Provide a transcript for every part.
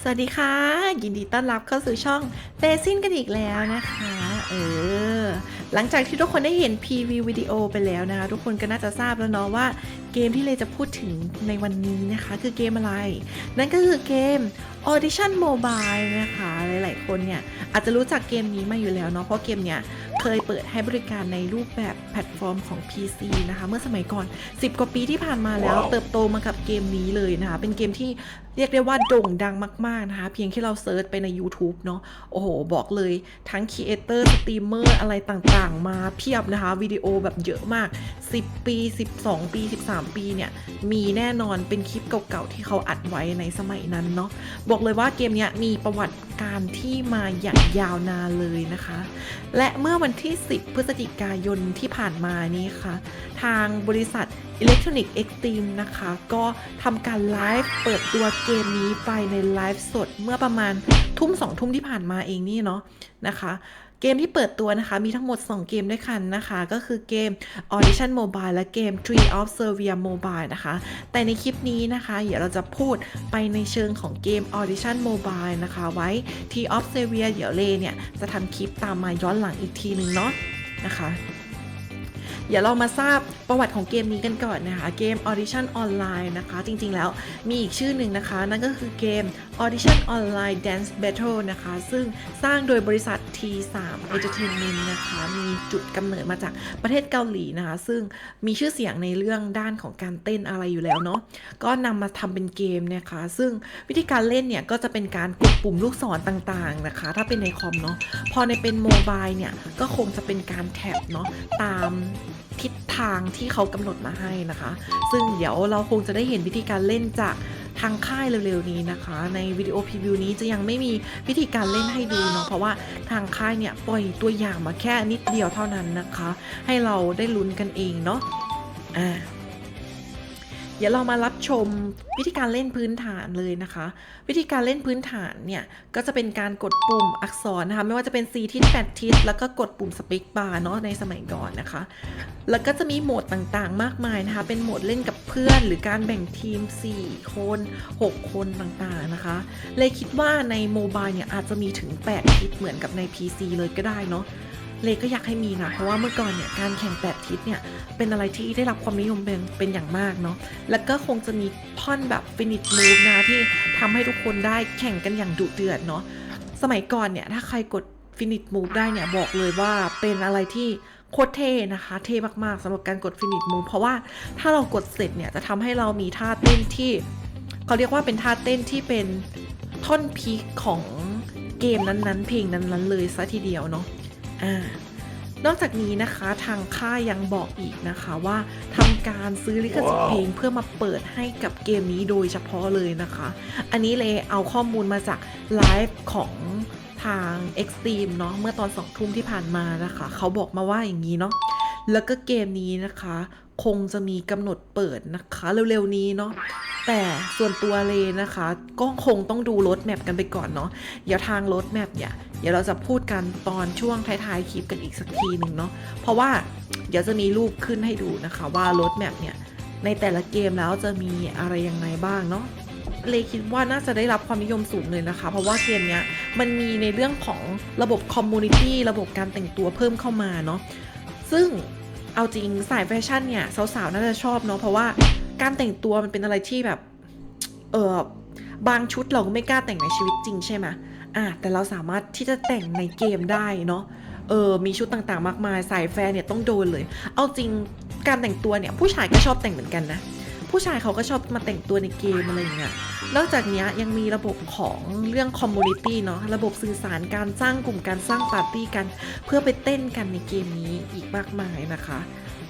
สวัสดีค่ะ ยินดีต้อนรับเข้าสู่ช่องเตซินกันอีกแล้วนะคะ เออ หลังจากที่ทุกคนได้เห็นพีวิววิดีโอไปแล้วนะคะ ทุกคนก็น่าจะทราบแล้วเนาะว่าเกมที่เลยจะพูดถึงในวันนี้นะคะ คือเกมอะไร นั่นก็คือเกม Audition Mobile นะคะ หลาย ๆ คนเนี่ย อาจจะรู้จักเกมนี้มาอยู่แล้วเนาะเพราะเกมเนี่ย เคยเปิดให้บริการในรูปแบบแพลตฟอร์มของ PC นะคะ เมื่อสมัยก่อน 10 กว่าปีที่ผ่านมาแล้วว้าวเติบโตมากับเกมนี้เลยนะคะ เป็นเกมที่เรียกได้ว่าโด่งดังมาก ๆ นะคะ เพียงแค่เราเซิร์ชไปใน YouTube เนาะโอ้โห บอกเลยทั้งครีเอเตอร์สตรีมเมอร์อะไรต่างๆ มาเพียบนะคะ วิดีโอแบบเยอะมาก 10 ปี 12 ปี 13 ปีเนี่ย มีแน่นอนเป็นคลิปเก่าๆ ที่เขาอัดไว้ในสมัยนั้นเนาะบอกเลยว่าเกมเนี้ยมีประวัติการที่มาอย่างยาวนานเลยนะคะ และเมื่อวันที่ 10 พฤศจิกายนที่ผ่านมานี้ค่ะ ทางบริษัทอิเล็กทรอนิกส์เอ็กซ์ทีมนะคะ ก็ทำการไลฟ์เปิดตัวเกมนี้ไปในไลฟ์สดเมื่อประมาณทุ่มสองทุ่มที่ผ่านมาเองนี่เนาะนะคะ เกมที่เปิดตัวนะคะ มีทั้งหมด 2 เกมด้วยกันนะคะ ก็คือเกม Audition Mobile และเกม Tree of Servia Mobile นะคะ แต่ในคลิปนี้นะคะ เดี๋ยวเราจะพูดไปในเชิงของเกม Audition Mobile นะคะ ไว้ Tree of Servia เดี๋ยวเลเนี่ย จะทำคลิปตามมาย้อนหลังอีกทีหนึ่งเนาะนะคะ เดี๋ยวเรามาทราบประวัติของเกมนี้กันก่อนนะคะเกม Audition Online นะคะ จริงๆแล้วมีอีกชื่อหนึ่งนะคะ นั่นก็คือเกม Audition Online Dance Battle นะคะ ซึ่งสร้างโดยบริษัท T3 Entertainment นะคะ มีจุดกำเนิดมาจากประเทศเกาหลีนะคะ ซึ่งมีชื่อเสียงในเรื่องด้านของการเต้นอะไรอยู่แล้วเนาะก็นำมาทำเป็นเกมนะคะ ซึ่งวิธีการเล่นเนี่ยก็จะเป็นการกดปุ่มลูกศรต่างๆนะคะ ถ้าเป็นในคอมเนาะพอในเป็นโมบายเนี่ยก็คงจะเป็นการแท็บเนาะตามทิศทางที่เขากำหนดมาให้นะคะ ซึ่งเดี๋ยวเราคงจะได้เห็นวิธีการเล่นจากทางค่ายเร็วๆนี้นะคะ ในวิดีโอพรีวิวนี้จะยังไม่มีวิธีการเล่นให้ดูเนาะเพราะว่าทางค่ายเนี่ยปล่อยตัวอย่างมาแค่นิดเดียวเท่านั้นนะคะ ให้เราได้ลุ้นกันเองเนาะอ่า เดี๋ยวเรามารับชมวิธีการเล่นพื้นฐานเลยนะคะ วิธีการเล่นพื้นฐานเนี่ยก็จะเป็นการกดปุ่มอักษรนะคะไม่ว่าจะเป็น 4 ทิศ8ทิศแล้วก็กดปุ่มสเปคบาร์เนาะในสมัยก่อนนะคะ แล้วก็จะมีโหมดต่างๆ มากมายนะคะ เป็นโหมดเล่นกับเพื่อน หรือการแบ่งทีม 4 คน 6 คนต่างๆนะคะ เลยคิดว่าในโมบายเนี่ยอาจจะมีถึง 8 ทิศเหมือนกับใน PC เลยก็ได้เนาะเลยก็อยากให้มีนะเพราะว่าเมื่อก่อนเนี่ยการแข่งแปด ทิศเนี่ยเป็นอะไรที่ได้รับความนิยมเป็นเป็นอย่างมากเนาะแล้วก็คงจะมีท่อนแบบฟินิชมูฟนะที่ทำให้ทุกคนได้แข่งกันอย่างดุเดือดเนาะสมัยก่อนเนี่ยถ้าใครกดฟินิชมูฟได้เนี่ยบอกเลยว่าเป็นอะไรที่โคตรเท่นะคะ เท่มากๆสำหรับการกดฟินิชมูฟเพราะว่าถ้าเรากดเสร็จเนี่ยจะทำให้เรามีท่าเต้นที่เขาเรียกว่าเป็นท่าเต้นที่เป็นท่อนพีคของเกมนั้นๆ เพลงนั้นๆเลยซะทีเดียวเนาะอ่า นอกจากนี้นะคะทางค่ายยังบอกอีกนะคะว่าทำการซื้อลิขสิทธิ์เพลงเพื่อมาเปิดให้กับเกมนี้โดยเฉพาะเลยนะคะ อันนี้เลยเอาข้อมูลมาจากไลฟ์ของทาง Extreme เนาะเมื่อตอนสองทุ่มที่ผ่านมานะคะ เขาบอกมาว่าอย่างนี้เนาะแล้วก็เกมนี้นะคะ คงจะมีกำหนดเปิดนะคะเร็วๆนี้เนาะแต่ส่วนตัวเลยนะคะ ก็คงต้องดูรถแมพกันไปก่อนเนาะเดี๋ยวทางรถแมพเนี่ยเดี๋ยวเราจะพูดกันตอนช่วงท้ายๆคลิปกันอีกสักทีหนึ่งเนาะเพราะว่าเดี๋ยวจะมีรูปขึ้นให้ดูนะคะ ว่ารถแมพเนี่ยในแต่ละเกมแล้วจะมีอะไรยังไงบ้างเนาะเลยคิดว่าน่าจะได้รับความนิยมสูงเลยนะคะ เพราะว่าเกมเนี้ยมันมีในเรื่องของระบบคอมมูนิตี้ระบบการแต่งตัวเพิ่มเข้ามาเนาะซึ่ง เอาจริงสายแฟชั่นเนี่ยสาวๆน่าจะชอบเนาะเพราะว่าการแต่งตัวมันเป็นอะไรที่แบบเออบางชุดเราก็ไม่กล้าแต่งในชีวิตจริงใช่ไหมอะแต่เราสามารถที่จะแต่งในเกมได้เนาะเออมีชุดต่างๆ มากมายสายแฟร์เนี่ยต้องโดนเลย เอาจริงการแต่งตัวเนี่ยผู้ชายก็ชอบแต่งเหมือนกันนะ ผู้ชายเขาก็ชอบมาแต่งตัวในเกมอะไรอย่างเงี้ยนอกจากนี้ยังมีระบบของเรื่องคอมมูนิตี้เนาะระบบสื่อสารการสร้างกลุ่มการสร้างปาร์ตี้กัน เพื่อไปเต้นกันในเกมนี้อีกมากมายนะคะ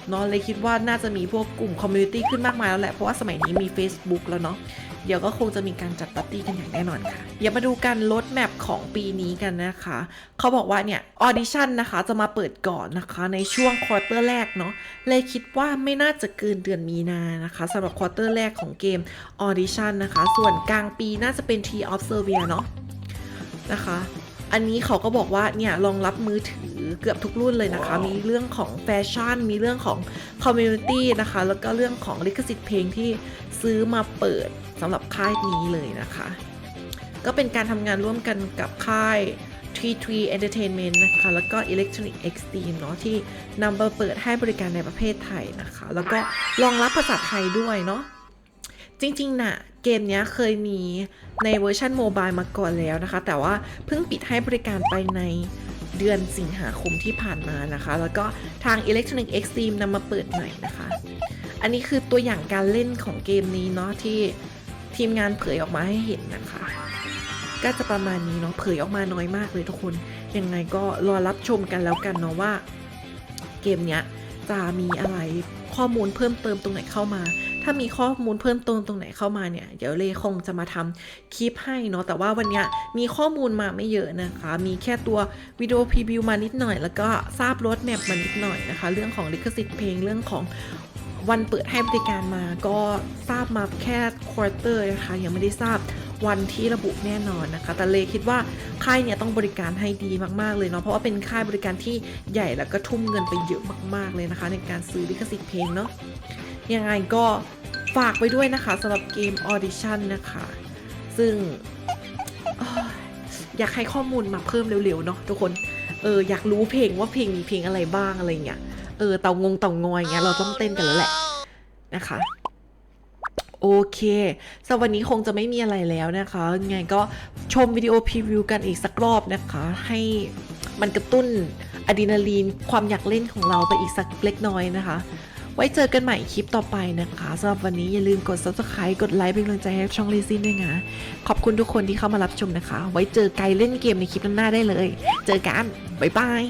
เนาะเลยคิดว่าน่าจะมีพวกกลุ่มคอมมูนิตี้ขึ้นมากมายแล้วแหละ เพราะว่าสมัยนี้มี Facebook แล้วเนาะเดี๋ยวก็คงจะมีการจัดปาร์ตี้กันอย่างแน่นอนค่ะ อย่ามาดูกันลดแมปของปีนี้กันนะคะ เขาบอกว่าเนี่ยออดิชั่นนะคะจะมาเปิดก่อนนะคะ ในช่วงควอเตอร์แรกเนาะเลยคิดว่าไม่น่าจะเกินเดือนมีนานะคะสำหรับควอเตอร์แรกของเกมออดิชั่นนะคะ ส่วนกลางปีน่าจะเป็น T of Servia เนาะนะคะ อันนี้เขาก็บอกว่าเนี่ยรองรับมือถือเกือบทุกรุ่นเลยนะคะว้าวมีเรื่องของแฟชั่น มีเรื่องของคอมมูนิตี้นะคะ แล้วก็เรื่องของลิขสิทธิ์เพลงที่ซื้อมาเปิดสำหรับค่ายนี้เลยนะคะ ก็เป็นการทำงานร่วมกันกับค่าย T3 Entertainment นะคะ แล้วก็ Electronic Extreme เนาะที่นำมาเปิดให้บริการในประเทศไทยนะคะ แล้วก็รองรับภาษาไทยด้วยเนาะ จริงๆน่ะเกมนี้เคยมีในเวอร์ชันโมบายมาก่อนแล้วนะคะ แต่ว่าเพิ่งปิดให้บริการไปในเดือนสิงหาคมที่ผ่านมานะคะ แล้วก็ทาง Electronic Extreme นำมาเปิดใหม่นะคะ อันนี้คือตัวอย่างการเล่นของเกมนี้เนาะที่ทีมงานเผยออกมาให้เห็นนะคะ ก็จะประมาณนี้เนาะเผยออกมาน้อยมากเลยทุกคน ยังไงก็รอรับชมกันแล้วกันเนาะว่า เกมเนี้ยจะมีอะไรข้อมูลเพิ่มเติมตรงไหนเข้ามา ถ้ามีข้อมูลเพิ่มเติมตรงไหนเข้ามาเนี่ย เดี๋ยวเลคงจะมาทำคลิปให้เนาะ แต่ว่าวันนี้มีข้อมูลมาไม่เยอะนะคะ มีแค่ตัววิดีโอพรีวิวมานิดหน่อย แล้วก็ทราบรถแมพมานิดหน่อยนะคะ เรื่องของลิขสิทธิ์เพลง เรื่องของวันเปิดให้บริการมาก็ทราบมาแค่ควอเตอร์นะคะยังไม่ได้ทราบวันที่ระบุแน่นอนนะคะ แต่เลคิดว่าค่ายเนี่ยต้องบริการให้ดีมากๆเลยเนาะเพราะว่าเป็นค่ายบริการที่ใหญ่แล้วก็ทุ่มเงินไปเยอะมากๆเลยนะคะ ในการซื้อลิขสิทธิ์เพลงเนาะยังไงก็ ฝากไปด้วยนะคะสำหรับเกม Audition นะคะ ซึ่งอยากให้ข้อมูลมาเพิ่มเร็วๆเนาะทุกคน เอออยากรู้เพลงว่าเพลงมีเพลงอะไรบ้างอะไรเงี้ย เออเต่างงเต่างอยเงี้ยเราต้องเต้นกันแล้วแหละนะคะโอเคสำหรับวันนี้คงจะไม่มีอะไรแล้วนะคะยังไงก็ชมวิดีโอพรีวิวกันอีกสักรอบนะคะ ให้มันกระตุ้นอะดรีนาลีนความอยากเล่นของเราไปอีกสักเล็กน้อยนะคะ ไว้เจอกันใหม่คลิปต่อไปนะคะสำหรับวันนี้อย่าลืมกด subscribe กดไลค์เป็นกำลังใจให้ช่องเลซินด้วยนะขอบคุณทุกคนที่เข้ามารับชมนะคะ ไว้เจอไกลเล่นเกมในคลิปหน้าได้เลย เจอกันบ๊ายบาย